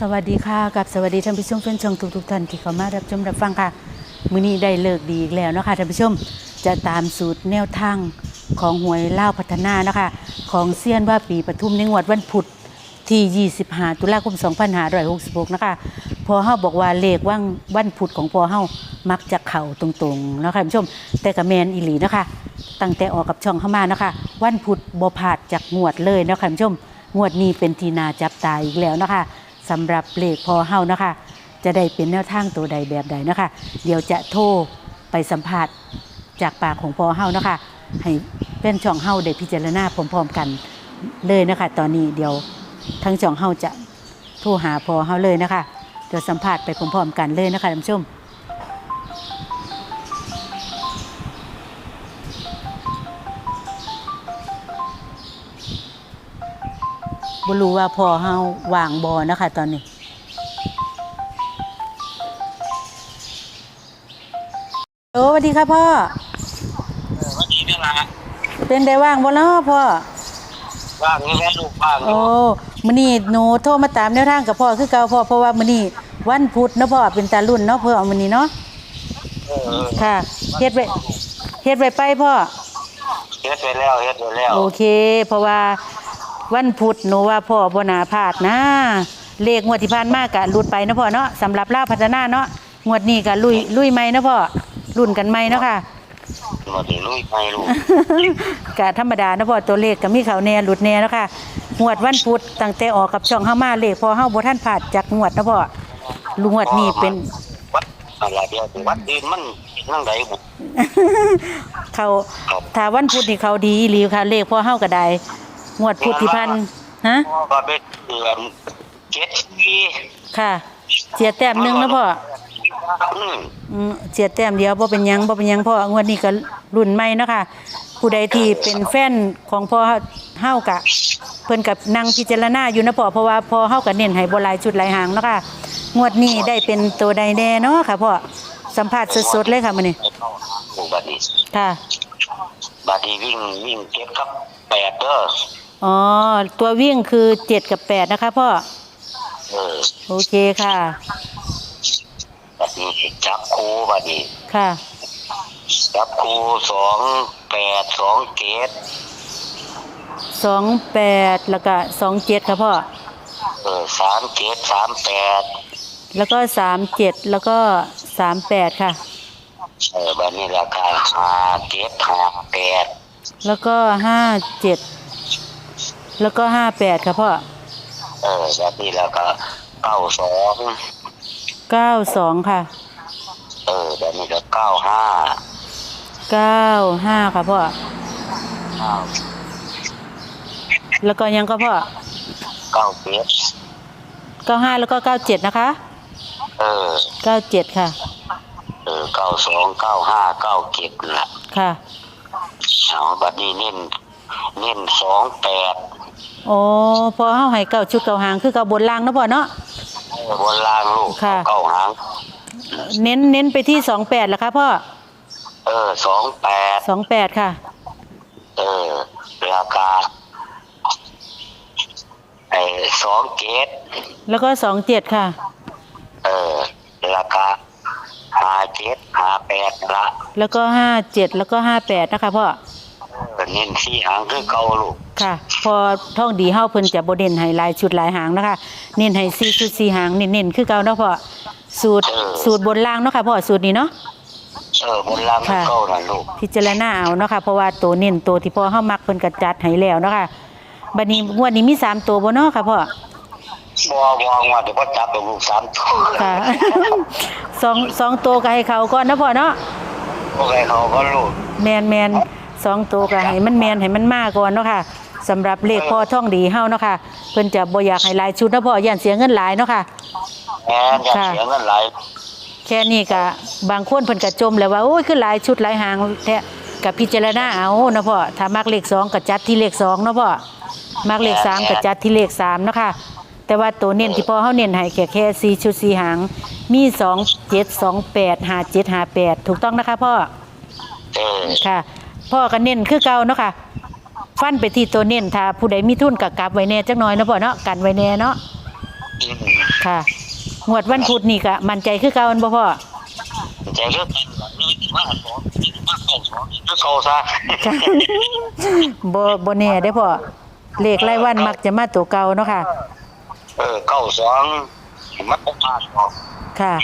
สวัสดีค่ะกับสวัสดีท่านผู้ชมแฟนช่องทุกๆท่านที่เข้ามารับชมรับฟังค่ะมื้อนี้ได้เลิกดีอีกแล้วนะคะท่านผู้ชมจะตามสูตรแนวทางของหวยเล่าพัฒนานะคะ ของเซียนว่าปีปทุมในงวดวันพุธที่ 25 ตุลาคม 2566 นะคะ พอเฮาบอกว่าเลขว่างวันพุธของพอเฮามักจะเข่าตรงๆนะคะท่านผู้ชมแต่กับแมนอีหลีนะคะ ตั้งแต่ออกกับช่องเข้ามานะคะ วันพุธบ่พาดจากงวดเลยนะคะท่านผู้ชมงวดนี้เป็นทีนาจับตาอีกแล้วนะคะ สำหรับเลขพอเฮานะคะ จะได้เป็นแนวทางตัวใดแบบใดนะคะ เดี๋ยวจะโทรไปสัมผัสจากปากของพอเฮานะคะ ให้เป็นช่องเฮาได้พิจารณาพร้อมๆกันเลยนะคะ ตอนนี้เดี๋ยวทั้งช่องเฮาจะโทรหาพอเฮาเลยนะคะเดี๋ยวสัมผัสไปพร้อมๆกันเลยนะคะท่านผู้ชม บ่รู้ว่าพ่อเฮาวางบอนะคะตอนนี้ โอ้สวัสดีค่ะพ่อ วันนี้นี่ละเป็นได้ว่างบ่เนาะพ่อ ว่างนี่แม่ลูกว่างโอ้มื้อนี้หนูโทรมาตามแนวทางกับพ่อคือเก่าพ่อเพราะว่ามื้อนี้วันพุธเนาะพ่อเป็นตารุ่นเนาะพ่อมื้อนี้เนาะ เออค่ะเฮ็ดไว้เฮ็ดไว้ไปพ่อ เฮ็ดไปแล้วเฮ็ดไปแล้วโอเค เพราะว่า วันพุธหนูว่าพ่อบ่น่าพลาดนะ เลขงวดที่ผ่านมากะหลุดไปเนาะพ่อเนาะสำหรับลาวพัฒนาเนาะงวดนี้ก็ลุยลุยใหม่เนาะพ่อรุ่นกันใหม่เนาะค่ะมาดีลุยไปลูกกะธรรมดาเนาะพ่อตัวเลขก็มีเขาแน่หลุดแน่เนาะค่ะงวดวันพุธตั้งแต่ออกกับช่องเฮามาเลขพอเฮาบ่ทันพลาดจากงวดเนาะพ่อลุงวดนี้เป็นวัดอะไรเดียววัดอื่นมันนั่งไหนบุเขาครับถ้าวันพุธนี่เขาดีอีหลีค่ะเลขพอเฮาก็ได้ งวดพุธที่พันฮะก็เป็นเดือนเจ็ดปีค่ะเจียแต้มหนึงเนาะพ่ออืมอืมเจียแต้มเดียวบ่เป็นหยังบ่เป็นหยังพ่องวดนี้ก็รุ่นใหม่เนาะค่ะผู้ใดที่เป็นแฟนของพ่อเฮากะ เพิ่นกับนั่งพิจารณาอยู่นะพ่อเพราะว่าพ่อเฮาก็เน้นให้บ่หลายชุดหลายหางเนาะค่ะงวดนี้ได้เป็นตัวใดแน่เนาะค่ะพ่อสัมภาษณ์สดๆเลยค่ะมื้อนี้ลูกบัดนี้ค่ะบัดนี้วิ่งวิ่งเก็บครับแปดเด้อ อ๋อ ตัววิ่งคือ7กับ8นะคะพ่อ เออโอเคค่ะ บัดนี้จับคูบัดนี้ค่ะ จับคูสองแปดสองเกต28แล้วก็27ค่ะพ่อ เออสามเกตสามแปดแล้วก็37แล้วก็38ค่ะ เออบัดนี้ราคาห้าเกตห้าแปดแล้วก็ห้าเจ็ด แล้วก็ห้าแปดค่ะพ่อเออแบบนี้แล้วก็เก้าสองเก้าสองค่ะ เออแบบนี้ก็เก้าห้าเก้าห้าค่ะพ่อเก้าแล้วก็ยังก็พ่อเก้าเจ็ดเก้าห้าแล้วก็เก้าเจ็ดนะคะ เออเก้าเจ็ดค่ะ เออเก้าสองเก้าห้าเก้าเจ็ดละค่ะเอาบัดนี้เน้นเน้นสองแปด โอ้พอเฮาให้เก้าชุดเก้าหางคือเก้าบนล่างเนาะพ่อเนาะเออบนล่างลูกค่ะ เก้าหางเน้นเน้นไปที่สองแปดแล้วค่ะพ่อเออสองแปดสองแปดค่ะ เออราคาไอ้สองเกตแล้วก็สองเจ็ดค่ะ เออราคาห้าเจ็ดห้าแปดละแล้วก็ห้าเจ็ดแล้วก็ห้าแปดนะคะพ่อ ก็เน้นสี่หางคือเก่าลูกค่ะ พอท่องดีเฮาเพิ่นจะบ่เด่นให้หลายชุดหลายหางนะคะ เน้นให้4ชุด4หางเน้นๆคือเก่าเนาะพ่อสูตรสูตรบนล่างเนาะค่ะพ่อสูตรนี้เนาะเออบนล่างคือเก่านั่นลูกพิจารณาเอาเนาะค่ะเพราะว่าตัวเน้นตัวที่พ่อเฮามักเพิ่นก็จัดให้แล้วเนาะค่ะบัดนี้งวดนี้มีสามตัวบ่เนาะค่ะพ่อบ่บ่ว่าเดี๋ยวพ่อจับเอาลูกสามตัวค่ะสองสองตัวก็ให้เขาก่อนเนาะพ่อเนาะโอเคเขาก็ลูกแมนแมน สองตัวก็ให้มันแมนให้มันมาก่อนเนาะค่ะสำหรับเลขพ่อท่องดีเฮาเนาะค่ะเพิ่นจะบ่อยากให้หลายชุดเนาะพ่อย่านเสียเงินหลายเนาะค่ะ แม่นอย่าค่ะ เสียเงินหลายแค่นี้ก็บางคนเพิ่นก็จมแล้วว่าโอ้ยคือหลายชุดหลายหางแท้ก็พิจารณาเอาเนาะพ่อถ้ามักเลขสองก็จัดที่เลขสองเนาะพ่อมักเลขสามก็จัดที่เลขสามเนาะค่ะแต่ว่าตัวเน้นที่พ่อเฮาเน้นให้แค่แค่สี่ชุดสี่หางมีสองเจ็ดสองแปดห้าเจ็ดห้าแปดถูกต้องนะคะพ่อ เออค่ะ พ่อก็เน้นคือเก่าเนาะค่ะ ฟันไปที่ตัวเน้นถ้าผู้ใดมีทุนก็กลับไว้แน่จักหน่อยเนาะพ่อเนาะกันไว้แน่เนาะอืมค่ะงวดวันพุธนี่ก็มั่นใจคือเก่าอันบ่พ่อใจเลือกกันนี่ว่าหันสองนี่ว่าเข้าสองก็เข้าซะค่ะ บ่บ่แน่เด้อพ่อเลขรายวันมักจะมาตัวเก่าเนาะค่ะ เออเข้าสองมันก็ผ่านออกค่ะ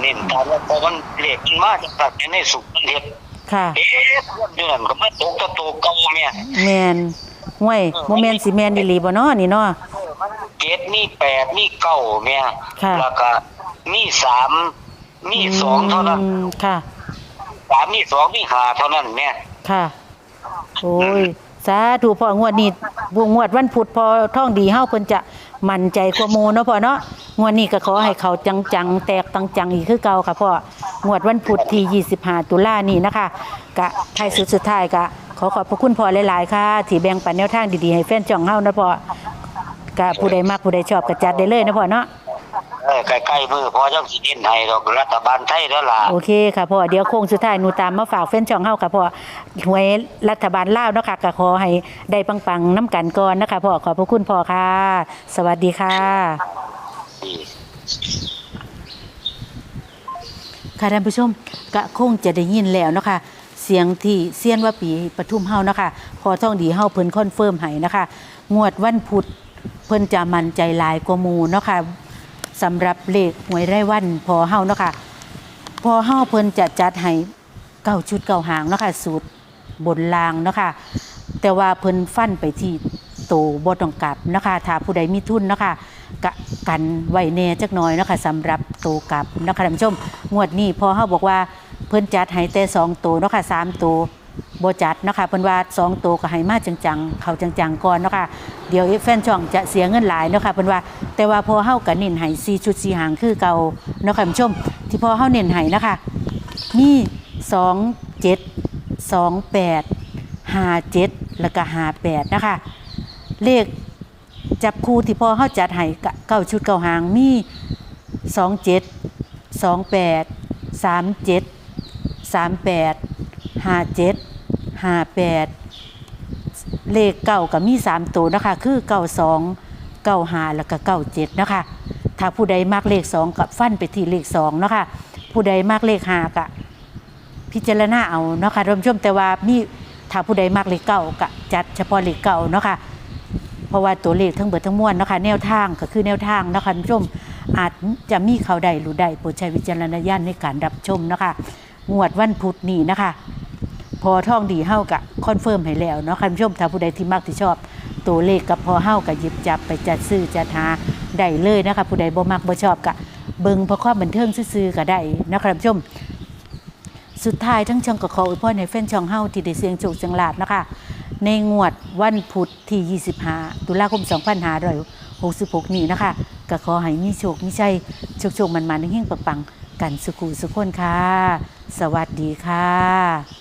เน้นตามว่าพอมันเลขมันมาจากตัดในสุขมันเฮ็ด ค่ะเอ๊ะเดือนก็มาตกตะตัวเก่าเนี่ยแม่นห้วยบ่แม่นสิแม่นอีหลีบ่เนาะนี่เนาะ เกตมีแปดมีเก้าเนี่ยค่ะ แล้วก็มีสามมีสองเท่านั้นมค่ะ สามมีสองมีห้าเท่านั้นเนี่ยค่ะ โอ้ย สาธุพ่องวดนี้บ่งวดวันพุธพอท่องดีเฮาเพิ่นจะมั่นใจกว่าหมู่เนาะพ่อเนาะงวดนี้ก็ขอให้เขาจังๆแตกตังจังอีกคือเก่าค่ะพ่อ งวดวันพุธที่ 25 ตุลานี่นะคะกะท้ายสุดสุดท้ายกะขอขอบพระคุณพ่อหลาย ๆ ค่ะ ที่แบ่งปันแนวทางดีๆ ให้แฟนจ่องเฮานะพ่อกะผู้ใดมักผู้ใดชอบก็จัดได้เลยนะพ่อเนาะเออใกล้ๆมือพอจังสิเน้นให้ดอกรัฐบาลไทยแล้วล่ะโอเคค่ะพ่อเดี๋ยวโค้งสุดท้ายหนูตามมาฝากแฟนช่องเฮาค่ะพ่อหวยรัฐบาลลาวเนาะค่ะก็ขอให้ได้ปังๆน้ำกันก่อนนะคะพ่อขอบพระคุณพ่อค่ะ สวัสดีค่ะ ค่ะท่านผู้ชมก็คงจะได้ยินแล้วเนาะคะ เสียงที่เซียนว่าปีปทุมเฮาเนาะคะพอท่องดีเฮาเพิ่นคอนเฟิร์มให้นะคะ งวดวันพุธเพิ่นจะมันใจหลายกว่าหมูเนาะค่ะสำหรับเลขหวยไร่วันพอเฮาเนาะค่ะพอเฮาเพิ่นจะจัดให้เก้าชุดเก้าหางเนาะค่ะสูตรบนรางเนาะค่ะแต่ว่าเพิ่นฟันไปที่ โตบ่ต้องกลับนะคะถ้าผู้ใดมีทุนนะคะกะกันไว้แน่จักหน่อยนะคะสำหรับตัวกลับนะคะท่านผู้ชมงวดนี้พอเฮาบอกว่าเพิ่นจัดให้แต่2ตัวเนาะค่ะ3ตัวบ่จัดนะคะเพิ่นว่า2ตัวก็ให้มาจังๆ เข้าจังๆก่อนเนาะค่ะเดี๋ยวแฟนช่องจะเสียเงินหลายเนาะค่ะเพิ่นว่าแต่ว่าพอเฮาก็เน้นให้4ชุด4หางคือเก่าเนาะค่ะท่านผู้ชม ที่พอเฮาเน้นให้นะคะมี2 7 2 8 5 7แล้วก็58นะคะ เลขจับคู่ที่พอเข้าจัดให้เก้าชุดเก้าหางมีสองเจ็ดสองแปดสามเจ็ดสามแปดห้าเจ็ดห้าแปดเลขเก้ากับมีสามตัวนะคะ คือเก้าสองเก้าห้าแล้วก็เก้าเจ็ดนะคะ ถ้าผู้ใดมากเลขสองกับฟันไปที่เลขสองนะคะ ผู้ใดมากเลขห้ากะพิจารณาเอานะคะท่านผู้ชมแต่ว่ามีถ้าผู้ใดมากเลขเก้ากะจัดเฉพาะเลขเก้านะคะ เพราะว่าตัวเลขทั้งเบิดทั้งมวลนะคะแนวทางก็คือแนวทางนะคะผู้ชมอาจจะมีเขาใดหรือใดโปรดใช้วิจารณญาณในการรับชมนะคะงวดวันพุธนี้นะคะ พอท่องดีเฮากะคอนเฟิร์มให้แล้วเนาะค่ะท่านผู้ชมถ้าผู้ใดที่มักที่ชอบ ตัวเลขกับพอเฮากะหยิบจับไปจัดซื้อจัดหาได้เลยนะคะผู้ใดบ่มักบ่ชอบกะเบิ่งเพราะความบันเทิงซื่อๆก็ได้นะคะท่านผู้ชม สุดท้ายทั้งช่องก็ขออวยพรในแฟนช่องเฮาที่ได้เสียงโชคเสียงลาบนะคะ ในงวดวันพุธที่ 25 ตุลาคม 2566 นี้นะคะก็ขอให้มีโชคมีชัยโชคโชคมันๆเฮงๆปังๆกันสุขุสุขคนค่ะ สวัสดีค่ะ